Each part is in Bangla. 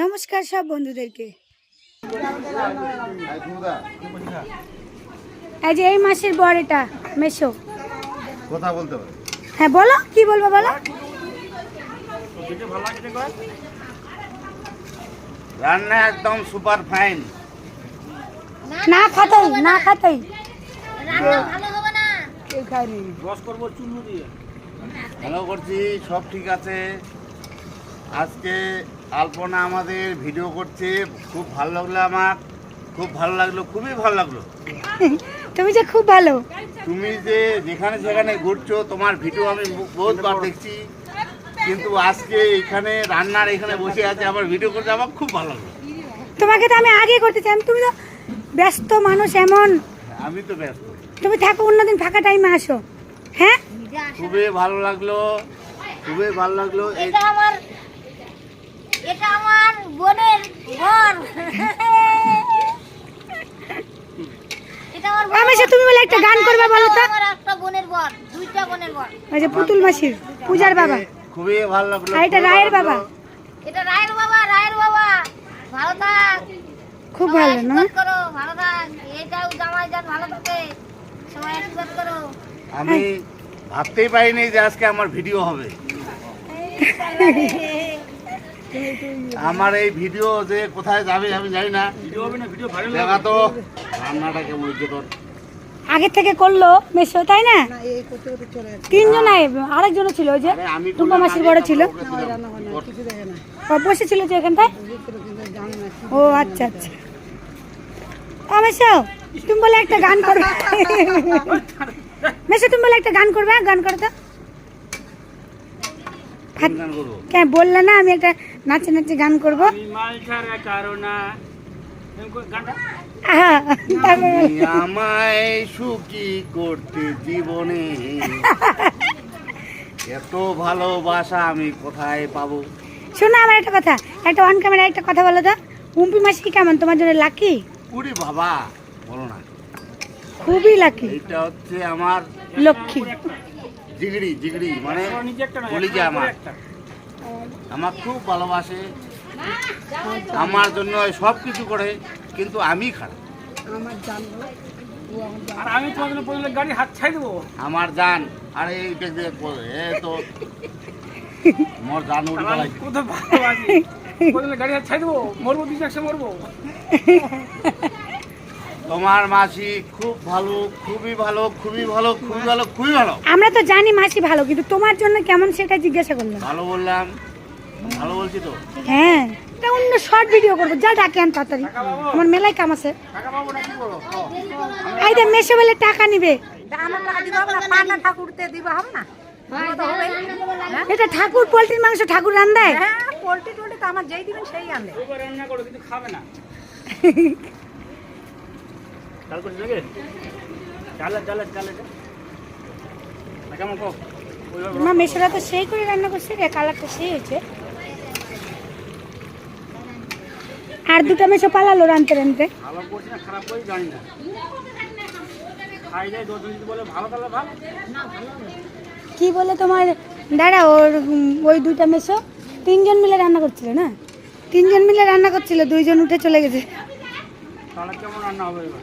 নমস্কার সব বন্ধুদেরকে। এই যে এই মাসের বর এটা মেশো কথা বলতে পারে। হ্যাঁ বলো কি বলব বলো? রান্না একদম সুপার ফাইন। না খাতাই না খাতাই। ভালো করছি সব ঠিক আছে। আজকে আলপনা আমাদের ভিডিও করছে খুব ভালো লাগল আমার খুব ভালো লাগল খুবই ভালো লাগল। তুমি যে খুব ভালো। তুমি যে যেখানে সেখানে ঘুরছো তোমার ভিডিও আমি বহুতবার দেখছি কিন্তু আজকে এখানে রান্নার এখানে বসে আছে আমার ভিডিও করতে আমার খুব ভালো লাগল। তোমাকে তো আমি আগে করতে চাই তুমি তো ব্যস্ত মানুষ এমন। আমি তো ব্যস্ত। তুমি থাকো অন্যদিন ফাঁকা টাইমে আসো। হ্যাঁ? খুবই ভালো লাগল খুবই ভালো লাগল। এই এটা আমার এটা আমার বোনের ঘর। এটা আমার বোনের আমি তুমি বলে একটা গান করবে বলো তো। আমার একটা বোনের বর দুইটা বোনের বর ওই যে পুতুল মাসির পূজার বাবা। খুবই ভালো লাগল আর এটা রায়ের বাবা। এটা রায়ের বাবা রায়ের বাবা। ভালো থাক। খুব ভালো না? করো ভালো থাক। জামাই যান ভালো থাকে সবাই আশীর্বাদ করো। আমি ভাবতেই পারিনি যে আজকে আমার ভিডিও হবে। আমার এই ভিডিও যে কোথায় যাবে আমি জানি না। দেখা তো। রান্নাটা কেমন হচ্ছে তোর? আগে থেকে করল মেশো তাই না? তিনজন আরেকজন ছিল ওই যে টুম্পা মাসির বড় ছিল। বসেছিল যে এখানটায়? ও আচ্ছা আচ্ছা। ও মেশো তুমি বলে একটা গান করবে। মেশো তুমি বলে একটা গান করবে গান করো তো। কোন গান করব? কেন বললে না আমি একটা নাচে নাচে গান করব। তুমি আমায় সুখী করতে জীবনে। এত ভালোবাসা আমি কোথায় পাবো? শোনো আমার একটা কথা। একটা অন ক্যামেরা একটা কথা বলো তো। উম্পি মাসি কেমন? তোমার জন্য লাকি উরি বাবা বলো না। খুবই লাকি এইটা হচ্ছে আমার লক্ষ্মী। জিগড়ি জিগড়ি মানে কলিজা আমার একটা আমার খুব ভালোবাসে আমার জন্য সব কিছু করে কিন্তু আমি খারাপ। আর আমি তোমার জন্য পড়লে গাড়ি হাত ছাই দেবো। আমার জান আরে এইটা যে করে, এ তো মোর জান উড়ি আর আমি পালাইছে। কত ভালো আছি পড়লে গাড়ি হাত ছাই দেবো মরবো দুই একসঙ্গে মরবো। তোমার মাসি খুব ভালো খুবই ভালো খুবই ভালো খুবই ভালো খুবই ভালো। আমরা তো জানি মাসি ভালো কিন্তু তোমার জন্য কেমন সেটা জিজ্ঞাসা করলাম। ভালো বললাম ভালো বলছি তো। হ্যাঁ এটা অন্য শর্ট ভিডিও করব যা ডাকে আন তাড়াতাড়ি। আমার মেলায় কাম আছে। টাকা পাবো না কি করো এই যে মেশো বলে টাকা নিবে। এটা ঠাকুর পোলট্রির মাংস ঠাকুর রান দেয়। ওইবার রান্না করো কিন্তু খাবে না। চাল করছি নাকি? চালে চালে চালে না কেমন কো মা মেশোরা তো সেই করে রান্না করছে রে কালারটা সেই হয়েছে। আর দুটো মেশো পালালো রানতে রানতে ভালো করছি না খারাপ করি জানি না। খাই যায় দশ যদি বলে ভালো তাহলে ভালো। কি বলে তোমার? দাঁড়া ওর ওই দুইটা মেশো তিনজন মিলে রান্না করছিল না? তিনজন মিলে রান্না করছিল দুইজন উঠে চলে গেছে। তাহলে কেমন রান্না হবে এবার?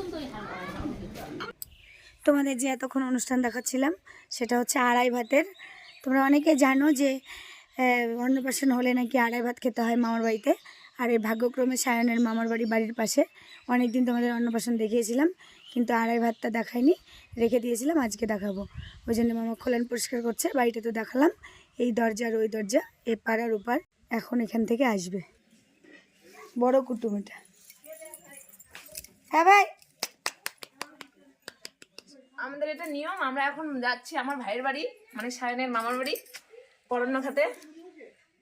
তোমাদের যে এতক্ষণ অনুষ্ঠান দেখাচ্ছিলাম, সেটা হচ্ছে আড়াই ভাতের। তোমরা অনেকে জানো যে অন্নপ্রাশন হলে নাকি আড়াই ভাত খেতে হয় মামার বাড়িতে। আর এই ভাগ্যক্রমে সায়নের মামার বাড়ি বাড়ির পাশে। অনেক দিন তোমাদের অন্নপ্রাশন দেখিয়েছিলাম, কিন্তু আড়াই ভাতটা দেখাইনি, রেখে দিয়েছিলাম, আজকে দেখাবো। ওই জন্য মামা খোলান পরিষ্কার করছে, বাড়িটা তো দেখালাম। এই দরজা আর ওই দরজা, এ পার আর ওপার এখন এখান থেকে আসবে। বড় কুটুম এটা। হ্যাঁ ভাই আমাদের এটা নিয়ম, আমরা এখন যাচ্ছি আমার ভাইয়ের বাড়ি মানে সায়নের মামার বাড়ি পরণ্য খাতে।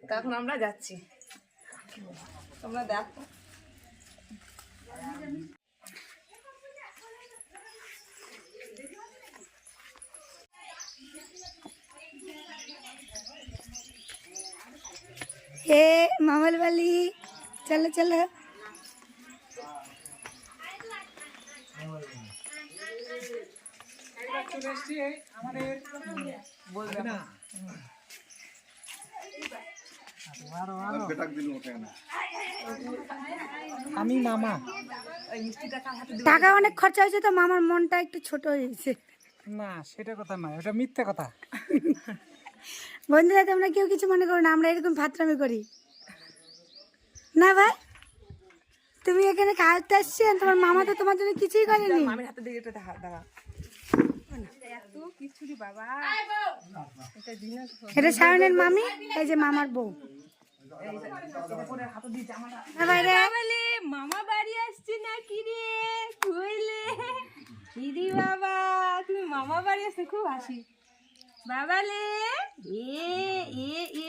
তখন আমরা যাচ্ছি। তোমরা দেখো। এ মামাল বালি চলো চলো। আমি মামা। টাকা অনেক খরচা হয়েছে তো মামার মনটা একটু ছোট হয়েছে। না সেটা কথা নয় ওটা মিথ্যে কথা। বন্ধুরা তোমরা কেউ কিছু মনে করো না আমরা এরকম ফাতরামি করি। না ভাই? তুমি এখানে খাওয়াতে আসছি তোমার মামা তো তোমার জন্য কিছুই করেনি। মামির হাতে দিকে দেখা। এটা সায়নের মামি এই যে মামার বউ। মামা বাড়ি আসছে না কি রে কইলে দিদি বাবা তুমি মামা বাড়ি আসছে খুব হাসি। বাবালে এ এ এ।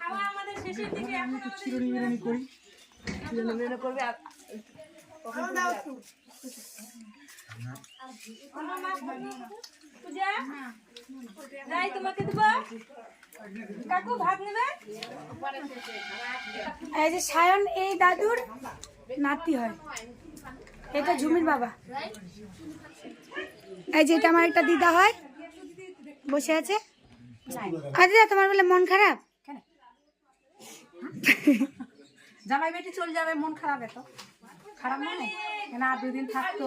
খাওয়া আমাদের শেষের দিকে এখন করি করবে? সায়ন, এই দাদুর নাতি হয়। এটা ঝুমির বাবা। এই যে এটা আমার একটা দিদা হয়। বসে আছে। আর তোমার বলে মন খারাপ? জামাই বেটি চলে যাবে, মন খারাপ এত। খারাপ নয় না দুদিন থাকতো।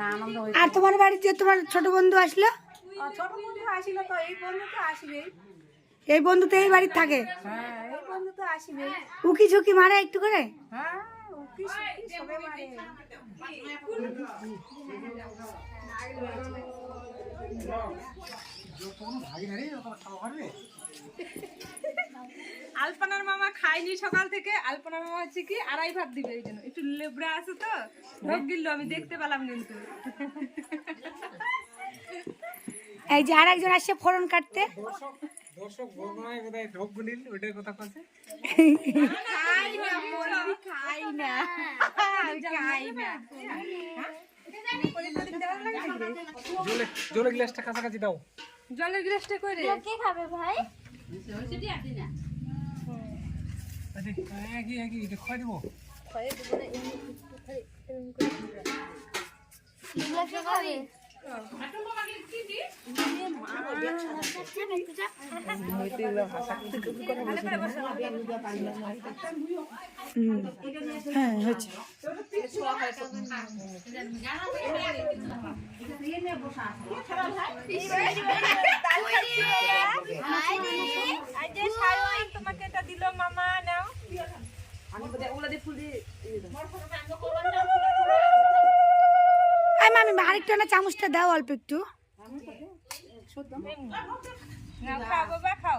না আনন্দ হইতো আর তোমার বাড়িতে তোমার ছোট বন্ধু আসলো? ছোট বন্ধু আসিল তো এই বন্ধু তো আসবেই। এই বন্ধু তো এই বাড়ির থাকে। হ্যাঁ এই বন্ধু তো আসবেই। উকি ঝুঁকি মারে একটু করে? হ্যাঁ উকি সুকি সবে মারে। আলপনার মামা খায়নি সকাল থেকে। আলপনার মামা হচ্ছে কি আড়াই ভাত দিবে এই জন্য। একটু লেবড়া আছে তো ঢোক গিললো আমি দেখতে পেলাম কিন্তু। এই যে আর একজন আসছে ফোড়ন কাটতে। দর্শক ভগবানের কোথায় ঢোক গুলিল ওইটার কথা কথা খাই না খাই না খাই না জলে জলে গ্লাসটা কাছাকাছি দাও। জলের গ্লাসটা করে কে খাবে ভাই? একই একই এটা খাই দেবো? এগুলো কে খাবে হ্যাঁ সায়ন তোমাকে এটা দিল মামা নাও ওগুলো দিয়ে ফুল দিয়ে এই মামি আরেকটু না চামচটা দাও অল্প একটু। নাও খাও? বাবা খাও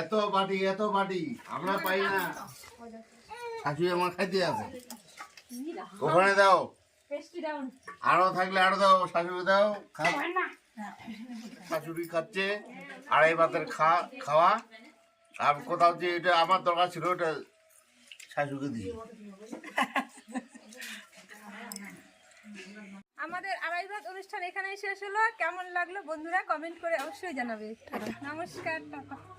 এত বাটি এত বাটি, আমরা পাই না। শাশুড়ি আমার খাইতে আছে। ওখানে দাও। আরও থাকলে আরও দাও, শাশুড়ি দাও শাশুড়ি খাচ্ছে, আড়াই ভাতের খা, খাওয়া। আর কোথাও যে এটা আমার দরকার ছিল, ওটা শাশুড়িকে দিই। আমাদের আড়াই ভাত অনুষ্ঠান এখানেই শেষ হলো। কেমন লাগল বন্ধুরা কমেন্ট করে অবশ্যই জানাবে। নমস্কার টাটা।